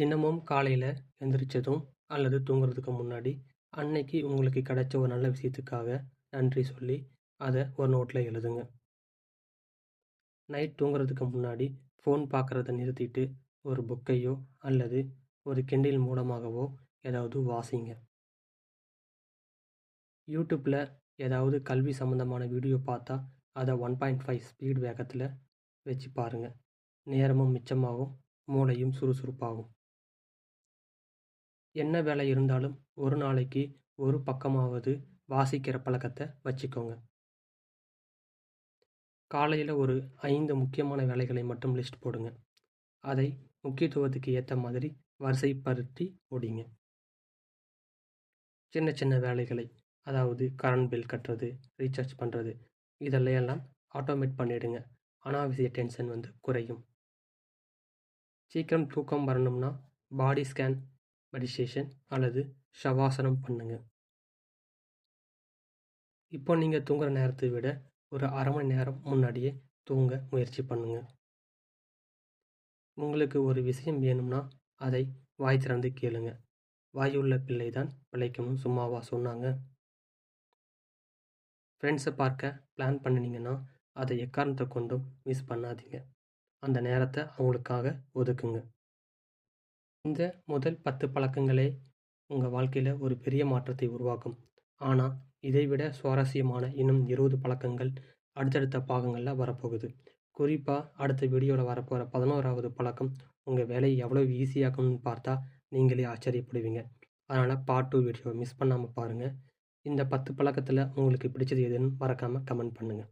தினமும் காலையில் எந்திரிச்சதும் அல்லது தூங்குறதுக்கு முன்னாடி அன்னைக்கு உங்களுக்கு கிடைச்ச ஒரு நல்ல விஷயத்துக்காக நன்றி சொல்லி அதை ஒரு நோட்டில் எழுதுங்க. நைட் தூங்குறதுக்கு முன்னாடி ஃபோன் பார்க்குறத நிறுத்திட்டு ஒரு புக்கையோ அல்லது ஒரு கிண்டில் மூலமாகவோ ஏதாவது வாசிங்க. யூடியூப்பில் ஏதாவது கல்வி சம்மந்தமான வீடியோ பார்த்தா அதை ஒன் பாயிண்ட் ஃபைவ் ஸ்பீட் வேகத்தில் வச்சு பாருங்கள் நேரமும் மிச்சமாகும். மூளையும் சுறுசுறுப்பாகும். என்ன வேலை இருந்தாலும் ஒரு நாளைக்கு ஒரு பக்கமாவது வாசிக்கிற பழக்கத்தை வச்சுக்கோங்க. காலையில் ஒரு ஐந்து முக்கியமான வேலைகளை மட்டும் லிஸ்ட் போடுங்க. அதை முக்கியத்துவத்துக்கு ஏற்ற மாதிரி வரிசைப்படுத்தி முடிங்க சின்ன சின்ன வேலைகளை அதாவது கரண்ட் பில் கட்டுறது ரீசார்ஜ் பண்ணுறது இதெல்லாம் ஆட்டோமேட் பண்ணிவிடுங்க அனாவசிய டென்ஷன் வந்து குறையும். சீக்கிரம் தூக்கம் வரணும்னா பாடி ஸ்கேன் மெடிடேஷன் அல்லது ஷவாசனம் பண்ணுங்க. இப்போ நீங்கள் தூங்குற நேரத்தை விட ஒரு அரை மணி நேரம் முன்னாடியே தூங்க முயற்சி பண்ணுங்க. உங்களுக்கு ஒரு விஷயம் வேணும்னா அதை வாய் திறந்து கேளுங்க. வாயுள்ள பிள்ளை தான் பிழைக்கணும் சும்மாவா சொன்னாங்க. ஃப்ரெண்ட்ஸை பார்க்க பிளான் பண்ணினீங்கன்னா அதை எக்காரணத்தை கொண்டும் மிஸ் பண்ணாதீங்க. அந்த நேரத்தை அவங்களுக்காக ஒதுக்குங்க. இந்த முதல் பத்து பழக்கங்களே உங்கள் வாழ்க்கையில் ஒரு பெரிய மாற்றத்தை உருவாக்கும். ஆனால் இதைவிட சுவாரஸ்யமான இன்னும் இருபது பழக்கங்கள் அடுத்தடுத்த பாகங்களில் வரப்போகுது. குறிப்பாக அடுத்த வீடியோவில் வரப்போகிற பதினோராவது பழக்கம் உங்கள் வேலையை எவ்வளோ ஈஸியாக்கும்னு பார்த்தா நீங்களே ஆச்சரியப்படுவீங்க. அதனால் பார்ட் டூ வீடியோவை மிஸ் பண்ணாமல் பாருங்கள் இந்த பத்து பழக்கத்தில் உங்களுக்கு பிடிச்சது எதுன்னு மறக்காமல் கமெண்ட் பண்ணுங்கள்